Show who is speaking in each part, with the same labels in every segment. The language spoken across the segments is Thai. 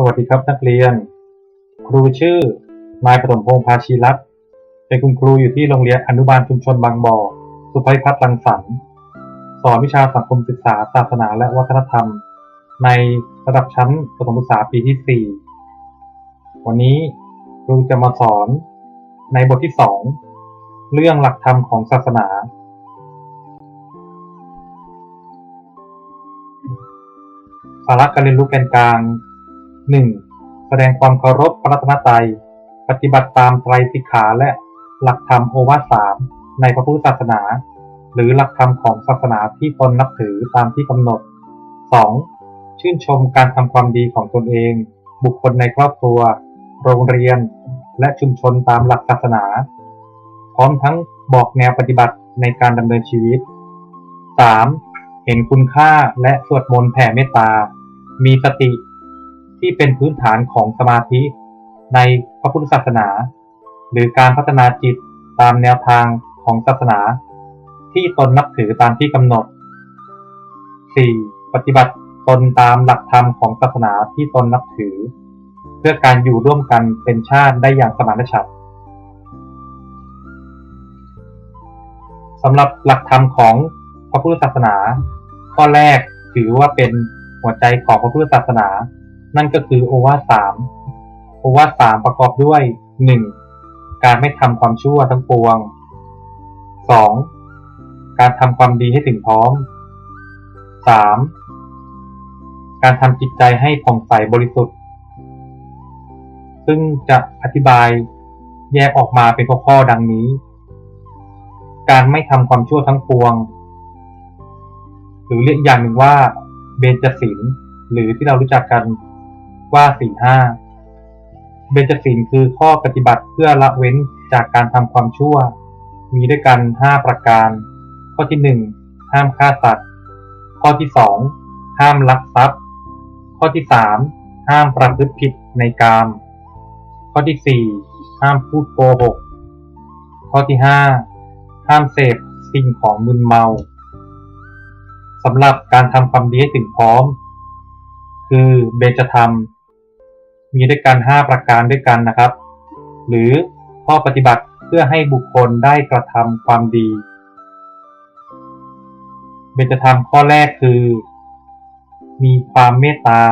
Speaker 1: สวัสดีครับนักเรียน ครูชื่อนายปฐมพงษ์ภาชีรัตน์เป็นคุณครูอยู่ที่โรงเรียนอนุบาลชุมชนบางบ่อ สุภัยพัฒน์รังสรรค์สอนวิชาสังคมศึกษา ศาสนาและวัฒนธรรม ในระดับชั้นประถมศึกษาปีที่ 4 วันนี้ครูจะมาสอนในบทที่ 2 เรื่องหลักธรรมของศาสนา สาระการเรียนรู้แกนกลาง 1. แสดงความเคารพพระรัตนตรัย ปฏิบัติตามไตรสิกขาและหลักธรรมโอวาทสามในพระพุทธศาสนา หรือหลักธรรมของศาสนาที่ตนนับถือตามที่กำหนด 2. ชื่นชมการทำความดีของตนเอง บุคคลในครอบครัว โรงเรียน และชุมชนตามหลักศาสนา พร้อมทั้งบอกแนวปฏิบัติในการดำเนินชีวิต 3. เห็นคุณค่าและสวดมนต์แผ่เมตตา มีสติ ที่เป็นพื้นฐานของสมาธิ ในพระพุทธศาสนา หรือการพัฒนาจิตตามแนวทางของศาสนา ที่ตนนับถือตามที่กำหนด 4. ปฏิบัติตนตามหลักธรรมของศาสนาที่ตนนับถือ เพื่อการอยู่ร่วมกันเป็นชาติได้อย่างสมานฉันท์สำหรับหลักธรรมของพระพุทธศาสนา ข้อแรกถือว่าเป็นหัวใจของพระพุทธศาสนา นั่นก็คือโอวาทสามโอวาทสามประกอบด้วย 1. การไม่ทำความชั่วทั้งปวง 2. การทำความดีให้ถึงพร้อม 3. การทำจิตใจให้ผ่องใสบริสุทธิ์ ซึ่งจะอธิบายแยกออกมาเป็นข้อๆดังนี้ การไม่ทำความชั่วทั้งปวง หรือเรียกอย่างหนึ่งว่าเบญจศีลหรือที่เรารู้จักกัน ว่าศีลห้าเบญจศีลคือข้อปฏิบัติเพื่อละเว้นจากการทำความชั่ว มีด้วยกันห้าประการ ข้อที่หนึ่งห้ามฆ่าสัตว์ ข้อที่สองห้ามลักทรัพย์ ข้อที่สามห้ามประพฤติผิดในกาม ข้อที่สี่ห้ามพูดโกหก ข้อที่ห้าห้ามเสพสิ่งของมึนเมาสำหรับการทำความดีให้ถึงพร้อม คือเบญจธรรม มีด้วยกัน 5 ประการด้วยกันนะครับ หรือข้อปฏิบัติเพื่อให้บุคคลได้กระทำความดีเบญจธรรมข้อแรกคือ มีความเมตตา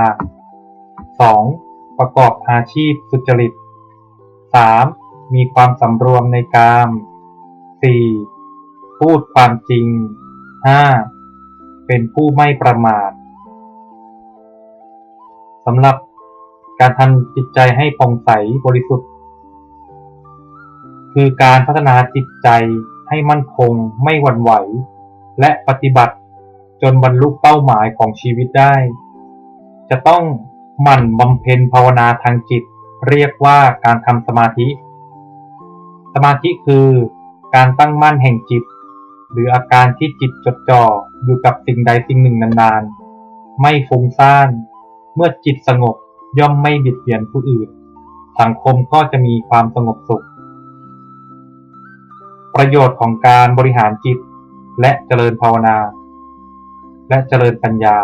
Speaker 1: 2. ประกอบอาชีพสุจริต 3. มีความสำรวมในกาม 4. พูดความจริง 5. เป็นผู้ไม่ประมาทสำหรับ การทำจิตใจให้ผ่องใสบริสุทธิ์ คือการพัฒนาจิตใจให้มั่นคงไม่หวั่นไหว และปฏิบัติจนบรรลุเป้าหมายของชีวิตได้ จะต้องหมั่นบำเพ็ญภาวนาทางจิต เรียกว่าการทำสมาธิ สมาธิคือการตั้งมั่นแห่งจิต หรืออาการที่จิตจดจ่ออยู่กับสิ่งใดสิ่งหนึ่งนานๆ ไม่ฟุ้งซ่าน เมื่อจิตสงบ ย่อมไม่บิดเบียนผู้อื่น สังคมก็จะมีความสงบสุข ประโยชน์ของการบริหารจิต และเจริญภาวนา และเจริญปัญญา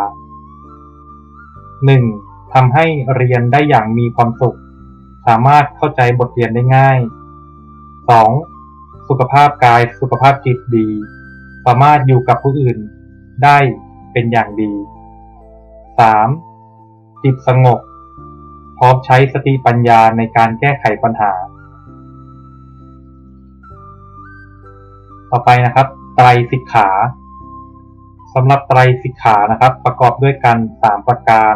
Speaker 1: 1. ทำให้เรียนได้อย่างมีความสุข สามารถเข้าใจบทเรียนได้ง่าย 2. สุขภาพกายสุขภาพจิตดี สามารถอยู่กับผู้อื่นได้เป็นอย่างดี 3. จิตสงบ ร้อมใช้สติปัญญาในการแก้ไขปัญหา ต่อไปนะครับ ไตรสิกขาสำหรับไตรสิกขานะครับ ประกอบด้วยกัน 3 ประการ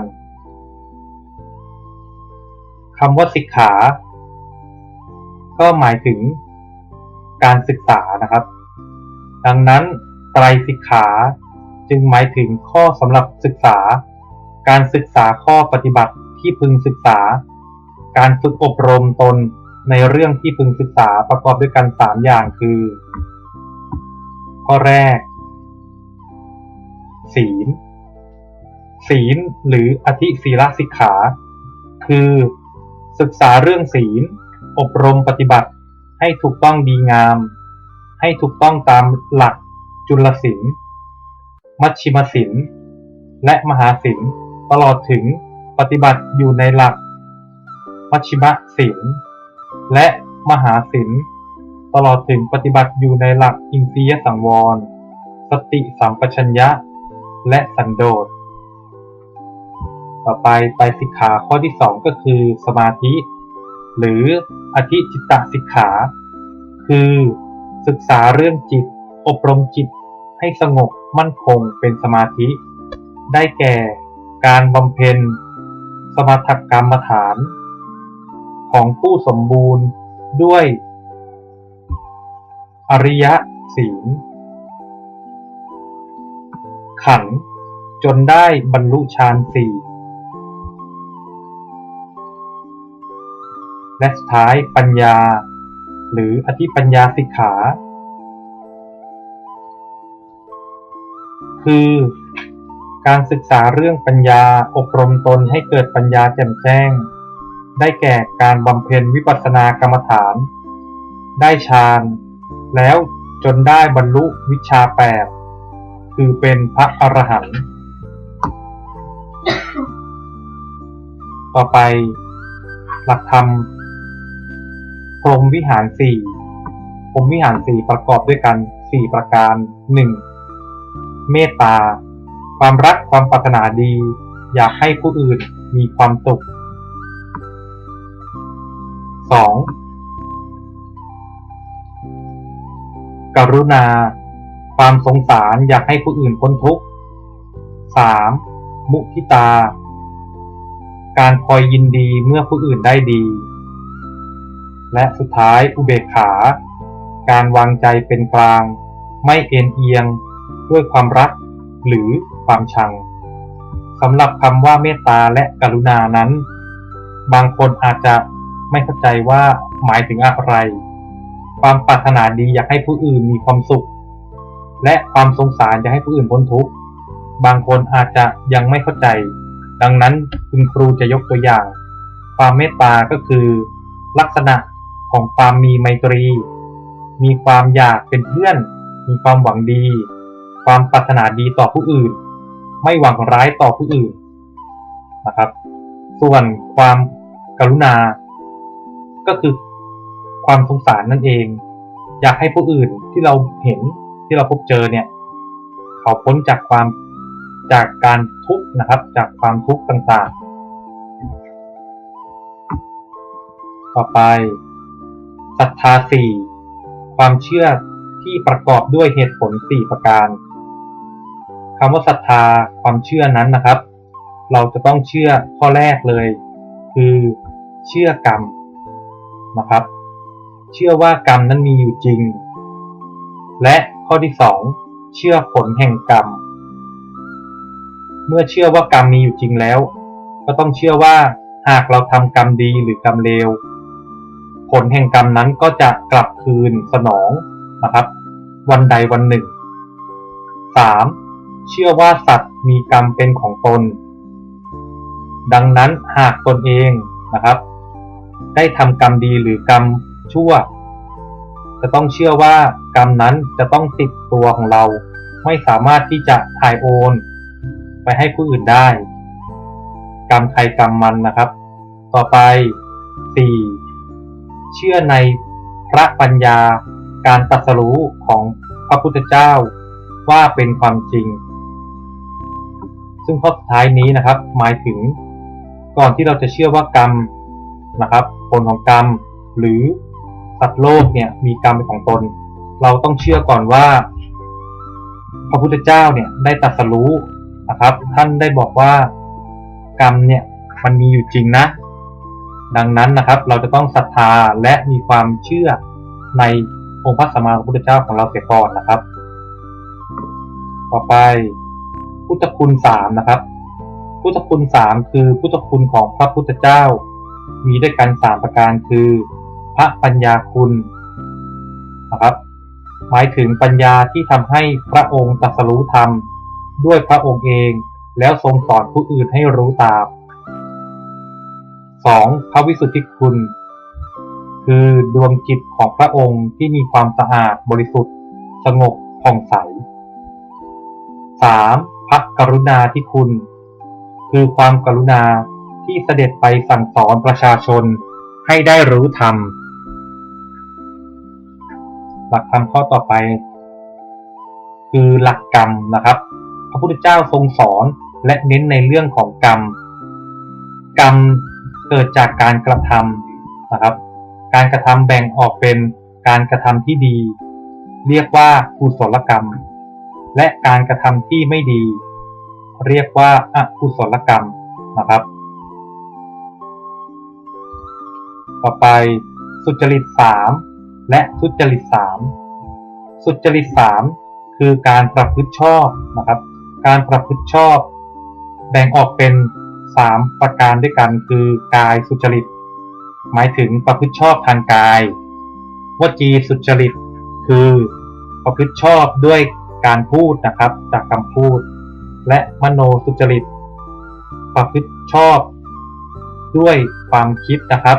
Speaker 1: คำว่าสิกขา ก็หมายถึงการศึกษานะครับ ดังนั้นไตรสิกขาจึงหมายถึงข้อสำหรับศึกษา การศึกษาข้อปฏิบัติ ที่พึงศึกษา การฝึกอบรมตนในเรื่องที่พึงศึกษาประกอบด้วยกันสามอย่างคือ ข้อแรก ศีล ศีลหรืออธิศีลสิกขา คือศึกษาเรื่องศีล อบรมปฏิบัติให้ถูกต้องดีงาม ให้ถูกต้องตามหลักจุลศิลมัชชิมศิลและมหาศิลตลอดถึง ปฏิบัติอยู่ในหลักมัชชิมศีลและมหาศีลตลอดถึงปฏิบัติอยู่ในหลักอินทรียสังวร สติสัมปชัญญะ และสันโดษ ต่อไปไตรสิกขาข้อที่สองก็คือสมาธิ หรืออธิจิตตสิกขา คือศึกษาเรื่องจิต อบรมจิตให้สงบมั่นคงเป็นสมาธิ ได้แก่การบำเพ็ญ สมถกรรมฐาน ของผู้สมบูรณ์ด้วย อริยศีล ขันจนได้บรรลุฌานสี่และสุดท้ายปัญญา หรืออธิปัญญาสิกขา คือ การศึกษาเรื่องปัญญาอบรมตนให้เกิดปัญญาแจ่มแจ้ง ได้แก่การบำเพ็ญวิปัสสนากรรมฐาน ได้ฌานแล้วจนได้บรรลุวิชาแปดคือเป็นพระอรหันต์ต่อไป หลักธรรมพรหมวิหารสี่พรหมวิหารสี่ประกอบด้วยกันสี่ประการหนึ่งเมตตา ความรักความปรารถนาดี อยากให้ผู้อื่นมีความสุข 2. กรุณา ความสงสารอยากให้ผู้อื่นพ้นทุกข์ 3. มุทิตา การคอยยินดีเมื่อผู้อื่นได้ดี และสุดท้ายอุเบกขา การวางใจเป็นกลาง ไม่เอ็นเอียง ด้วยความรักหรือ ความชังสำหรับคำว่าเมตตาและกรุณานั้น บางคนอาจจะไม่เข้าใจว่าหมายถึงอะไร ความปรารถนาดีอยากให้ผู้อื่นมีความสุข และความสงสารอยากให้ผู้อื่นพ้นทุกข์ บางคนอาจจะยังไม่เข้าใจ ดังนั้นคุณครูจะยกตัวอย่าง ความเมตตาก็คือ ลักษณะของความมีไมตรี มีความอยากเป็นเพื่อน มีความหวังดี ความปรารถนาดีต่อผู้อื่น ไม่หวังร้ายต่อผู้อื่นนะครับ ส่วนความกรุณา ก็คือความสงสารนั่นเอง อยากให้ผู้อื่นที่เราเห็นที่เราพบเจอเนี่ย เขาพ้นจากความจากการทุกข์นะครับ จากความทุกข์ต่างๆ ต่อไปศรัทธาสี่ความเชื่อที่ประกอบด้วยเหตุผลสี่ประการ คำว่าศรัทธาความเชื่อนั้นนะครับ เราจะต้องเชื่อข้อแรกเลย คือเชื่อกรรมนะครับ เชื่อว่ากรรมนั้นมีอยู่จริง และข้อที่สองเชื่อผลแห่งกรรม เมื่อเชื่อว่ากรรมมีอยู่จริงแล้ว ก็ต้องเชื่อว่าหากเราทำกรรมดีหรือกรรมเลวผลแห่งกรรมนั้นก็จะกลับคืนสนองนะครับ วันใดวันหนึ่ง 3. เชื่อว่าสัตว์มีกรรมเป็นของตน ดังนั้นหากตนเองนะครับ ได้ทำกรรมดีหรือกรรมชั่ว จะต้องเชื่อว่ากรรมนั้นจะต้องติดตัวของเรา ไม่สามารถที่จะถ่ายโอน ไปให้ผู้อื่นได้ กรรมใครกรรมมันนะครับ ต่อไป 4. เชื่อในพระปัญญาการตรัสรู้ของพระพุทธเจ้าว่าเป็นความจริง ซึ่งข้อสุดท้ายนี้นะครับ หมายถึงก่อนที่เราจะเชื่อว่ากรรมนะครับ ผลของกรรม หรือสัตว์โลกเนี่ยมีกรรมเป็นของตน เราต้องเชื่อก่อนว่า พระพุทธเจ้าเนี่ยได้ตรัสรู้นะครับ ท่านได้บอกว่ากรรมเนี่ยมันมีอยู่จริงนะ ดังนั้นนะครับ เราจะต้องศรัทธาและมีความเชื่อในองค์พระสัมมาสัมพุทธเจ้าของเราเสียก่อนนะครับ ต่อไป พุทธคุณสามนะครับ พุทธคุณสามคือพุทธคุณของพระพุทธเจ้า มีด้วยกันสามประการคือ พระปัญญาคุณนะครับ หมายถึงปัญญาที่ทำให้พระองค์ตรัสรู้ธรรมด้วยพระองค์เอง แล้วทรงสอนผู้อื่นให้รู้ตาม 2. พระวิสุทธิคุณ คือดวงจิตของพระองค์ที่มีความสะอาดบริสุทธิ์ สงบผ่องใส 3. พระกรุณาธิคุณ คือความกรุณาที่เสด็จไปสั่งสอนประชาชนให้ได้รู้ธรรม หลักธรรมข้อต่อไป คือหลักกรรมนะครับ พระพุทธเจ้าทรงสอนและเน้นในเรื่องของกรรม กรรมเกิดจากการกระทำนะครับ การกระทำแบ่งออกเป็นการกระทำที่ดี เรียกว่ากุศลกรรม และการกระทำที่ไม่ดี เรียกว่าอกุศลกรรมนะครับ ต่อไปสุจริตสามและทุจริตสามสุจริตสามคือการประพฤติชอบนะครับ การประพฤติชอบ แบ่งออกเป็นสามประการด้วยกันคือกายสุจริต หมายถึงประพฤติชอบทางกาย วจีสุจริต คือประพฤติชอบด้วย การพูดนะครับจากคำพูด และมโนสุจริตประพฤติชอบด้วยความคิดนะครับ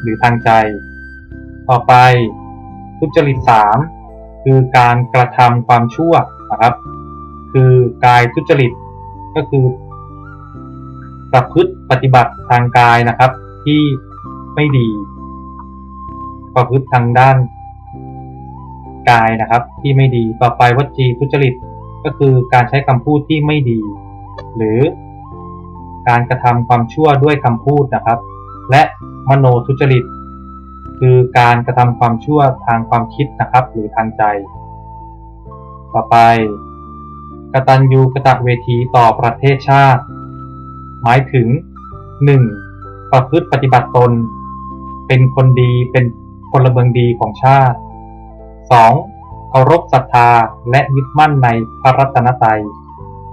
Speaker 1: หรือทางใจ ต่อไปทุจริตสามคือการกระทำความชั่วนะครับ คือกายทุจริตก็คือประพฤติปฏิบัติทางกายนะครับ ที่ไม่ดี ประพฤติทางด้าน กายนะครับ ที่ไม่ดีต่อไปวจีทุจริต ก็คือการใช้คำพูดที่ไม่ดี หรือการกระทำความชั่วด้วยคำพูดนะครับ และมโนทุจริต คือการกระทำความชั่วทางความคิดนะครับ หรือทางใจ ต่อไปกตัญญูกะตะเวทีต่อประเทศชาติ หมายถึง 1. ประพฤติปฏิบัติตน เป็นคนดีเป็นพลเมืองดีของชาติ 2. เคารพศรัทธาและยึดมั่นในพระรัตนตรัย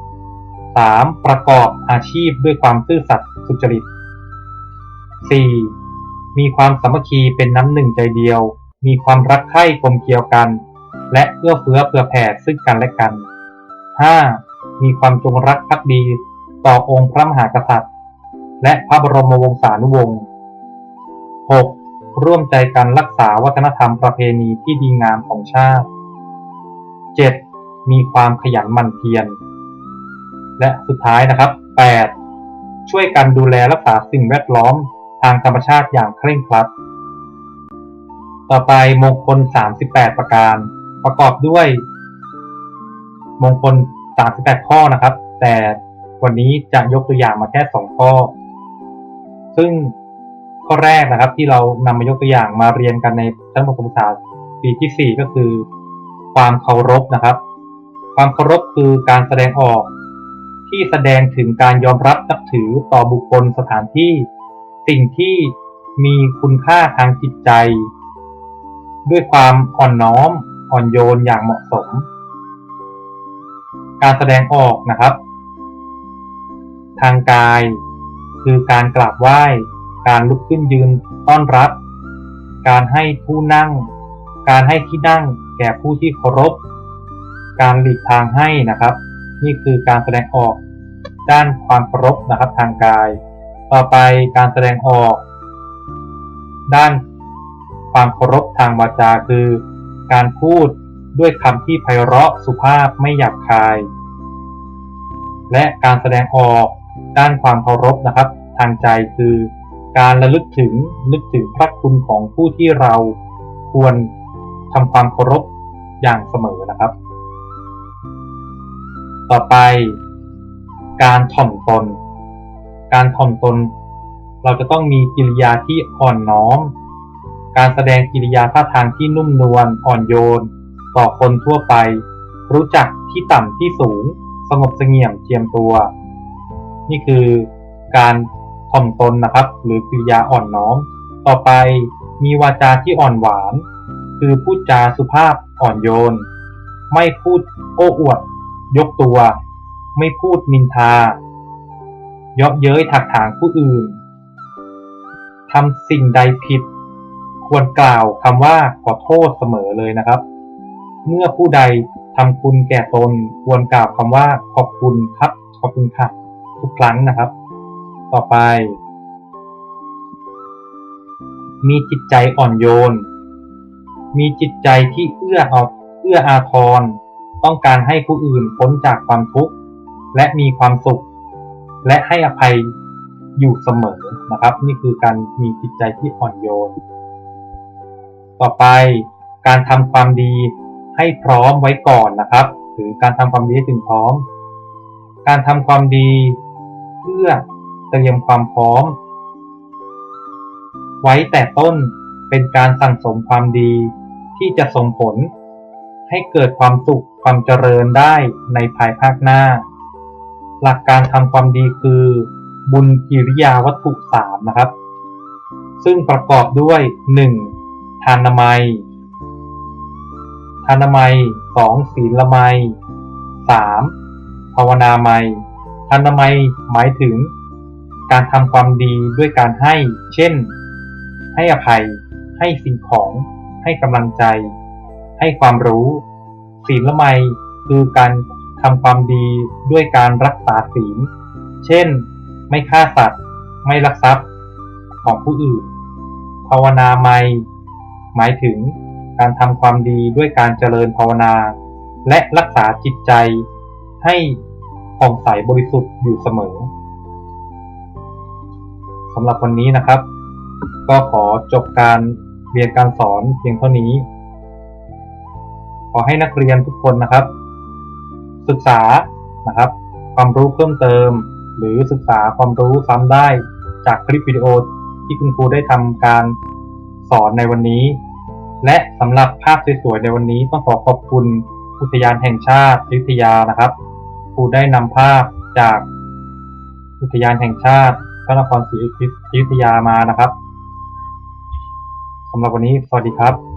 Speaker 1: 3. ประกอบอาชีพด้วยความซื่อสัตย์สุจริต 4. มีความสามัคคีเป็นน้ำหนึ่งใจเดียว มีความรักใคร่กลมเกลียวกัน และเอื้อเฟื้อเผื่อแผ่ซึ่งกันและกัน 5. มีความจงรักภักดีต่อองค์พระมหากษัตริย์ และพระบรมวงศานุวงศ์ 6. ร่วมใจกันรักษาวัฒนธรรมประเพณีที่ดีงามของชาติ 7. มีความขยันหมั่นเพียร และสุดท้ายนะครับ 8. ช่วยกันดูแลรักษาสิ่งแวดล้อมทางธรรมชาติอย่างเคร่งครัด ต่อไปมงคล 38 ประการ ประกอบด้วย มงคล 38 ข้อนะครับ แต่วันนี้จะยกตัวอย่างมาแค่ 2 ข้อ ซึ่ง ข้อแรกนะครับ ที่เรานำมายกตัวอย่างมาเรียนกันในชั้นประถมศึกษาปีที่ 4 ก็คือ ความเคารพนะครับ ความเคารพคือการแสดงออก ที่แสดงถึงการยอมรับนับถือต่อบุคคลสถานที่ สิ่งที่มีคุณค่าทางจิตใจ ด้วยความอ่อนน้อม อ่อนโยนอย่างเหมาะสม การแสดงออกนะครับ ทางกาย คือการกราบไหว้ การลุกขึ้นยืนต้อนรับ การให้ผู้นั่ง การให้ที่นั่งแก่ผู้ที่เคารพ การหลีกทางให้นะครับ นี่คือการแสดงออกด้านความเคารพนะครับทางกาย ต่อไปการแสดงออก ด้านความเคารพทางวาจาคือ การพูดด้วยคำที่ไพเราะสุภาพไม่หยาบคาย และการแสดงออกด้านความเคารพนะครับ ทางใจคือ การระลึกถึงนึกถึงพระคุณของผู้ที่เราควรทำความเคารพอย่างเสมอนะครับ ต่อไป การถ่อมตน การถ่อมตน เราจะต้องมีกิริยาที่อ่อนน้อม การแสดงกิริยาท่าทางที่นุ่มนวลอ่อนโยน ต่อคนทั่วไป รู้จักที่ต่ำที่สูง สงบเสงี่ยมเจียมตัว นี่คือการ ถ่อมตนนะครับ หรือกิริยาอ่อนน้อม ต่อไปมีวาจาที่อ่อนหวาน คือพูดจาสุภาพอ่อนโยน ไม่พูดโอ้อวด ยกตัว ไม่พูดนินทา เยาะเย้ยถักถางผู้อื่นทำสิ่งใดผิด ควรกล่าวคำว่าขอโทษเสมอเลยนะครับ เมื่อผู้ใดทำคุณแก่ตน ควรกล่าวคำว่าขอบคุณครับ ขอบคุณค่ะ ทุกครั้งนะครับ ต่อไป มีจิตใจอ่อนโยน มีจิตใจที่เอื้อเอาเอื้ออาทร ต้องการให้ผู้อื่นพ้นจากความทุกข์ และมีความสุข และให้อภัยอยู่เสมอนะครับ นี่คือการมีจิตใจที่อ่อนโยน ต่อไปการทำความดีให้พร้อมไว้ก่อนนะครับ หรือการทำความดีให้ถึงพร้อม การทำความดีเพื่อ เตรียมความพร้อม ไว้แต่ต้นเป็นการสั่งสมความดีที่จะส่งผล ให้เกิดความสุขความเจริญได้ในภายภาคหน้า หลักการทำความดีคือ บุญกิริยาวัตถุสามนะครับ ซึ่งประกอบด้วย 1. ทานามัยทานามัย 2. ศีลมัย 3. ภาวนามัยทานามัยหมายถึง การทำความดีด้วยการให้ เช่น ให้อภัย ให้สิ่งของ ให้กำลังใจ ให้ความรู้ ศีละไมคือการทำความดีด้วยการรักษาศีล เช่น ไม่ฆ่าสัตว์ ไม่ลักทรัพย์ของผู้อื่น ภาวนาไมหมายถึงการทำความดีด้วยการเจริญภาวนา และรักษาจิตใจ ให้ผ่องใสบริสุทธิ์อยู่เสมอ สำหรับวันนี้นะครับ ก็ขอจบการเรียนการสอนเพียงเท่านี้ ขอให้นักเรียนทุกคนนะครับ ศึกษานะครับ ความรู้เพิ่มเติม หรือศึกษาความรู้ซ้ำได้จากคลิปวิดีโอที่คุณครูได้ทำการสอนในวันนี้ และสำหรับภาพสวยๆในวันนี้ต้องขอขอบคุณอุทยานแห่งชาติอยุธยานะครับ ครูได้นำภาพจากอุทยานแห่งชาติ ระนครศรีอยุธยามานะครับสำหรับวันนี้สวัสดีครับ